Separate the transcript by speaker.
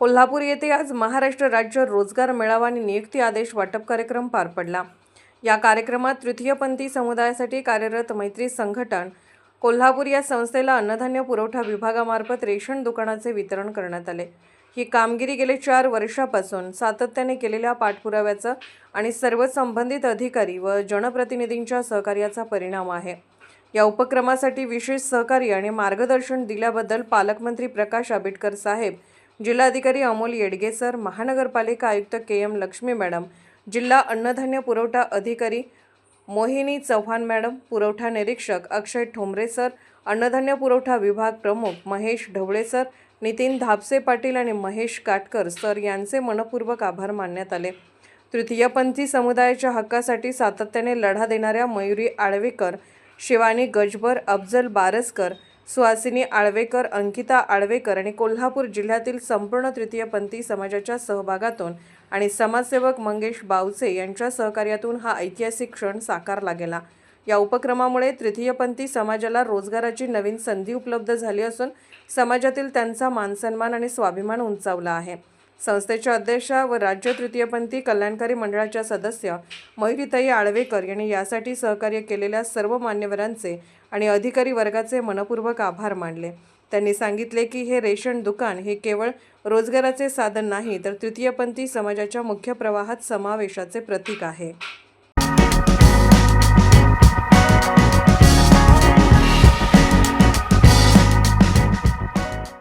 Speaker 1: कोल्हापूर येथे आज महाराष्ट्र राज्य रोजगार मेळावा आणि नियुक्ती आदेश वाटप कार्यक्रम पार पडला. या कार्यक्रमात तृतीयपंथी समुदायासाठी कार्यरत मैत्री संघटन कोल्हापूर या संस्थेला अन्नधान्य पुरवठा विभागामार्फत रेशन दुकानाचे वितरण करण्यात आले. ही कामगिरी गेले चार वर्षापासून सातत्याने केलेल्या पाठपुराव्याचा आणि सर्व संबंधित अधिकारी व जनप्रतिनिधींच्या सहकार्याचा परिणाम आहे. या उपक्रमासाठी विशेष सहकार्य आणि मार्गदर्शन दिल्याबद्दल पालकमंत्री प्रकाश आंबेडकर साहेब जिल्हाधिकारी अमोल येडगे सर महानगरपालिका आयुक्त के एम लक्ष्मी मॅडम जिल्हा अन्नधान्य पुरवठा अधिकारी मोहिनी चव्हाण मॅडम पुरवठा निरीक्षक अक्षय ठोंबरे सर अन्नधान्य पुरवठा विभाग प्रमुख महेश ढवळे सर नितीन धापसे पाटील आणि महेश काटकर सर यांचे मनपूर्वक आभार मानण्यात आले. तृतीयपंथी समुदायाच्या हक्कासाठी सातत्याने लढा देणाऱ्या मयुरी आळवेकर शिवानी गजबर अफजल बारसकर सुहासिनी आळवेकर अंकिता आळवेकर आणि कोल्हापूर जिल्ह्यातील संपूर्ण तृतीयपंथी समाजाच्या सहभागातून आणि समाजसेवक मंगेश बावचे यांच्या सहकार्यातून हा ऐतिहासिक क्षण साकारला गेला. या उपक्रमामुळे तृतीयपंथी समाजाला रोजगाराची नवीन संधी उपलब्ध झाली असून समाजातील त्यांचा मानसन्मान आणि स्वाभिमान उंचावला आहे. संस्थेच्या अध्यक्षा व राज्य तृतीयपंथी कल्याणकारी मंडळाच्या सदस्य मयुरीताई आळवेकर यांनी यासाठी सहकार्य केलेल्या सर्व मान्यवरांचे आणि अधिकारी वर्गाचे मनपूर्वक आभार मानले. त्यांनी सांगितले की हे रेशन दुकान हे केवळ रोजगाराचे साधन नाही तर तृतीयपंथी समाजाच्या मुख्य प्रवाहात समावेशाचे प्रतीक आहे.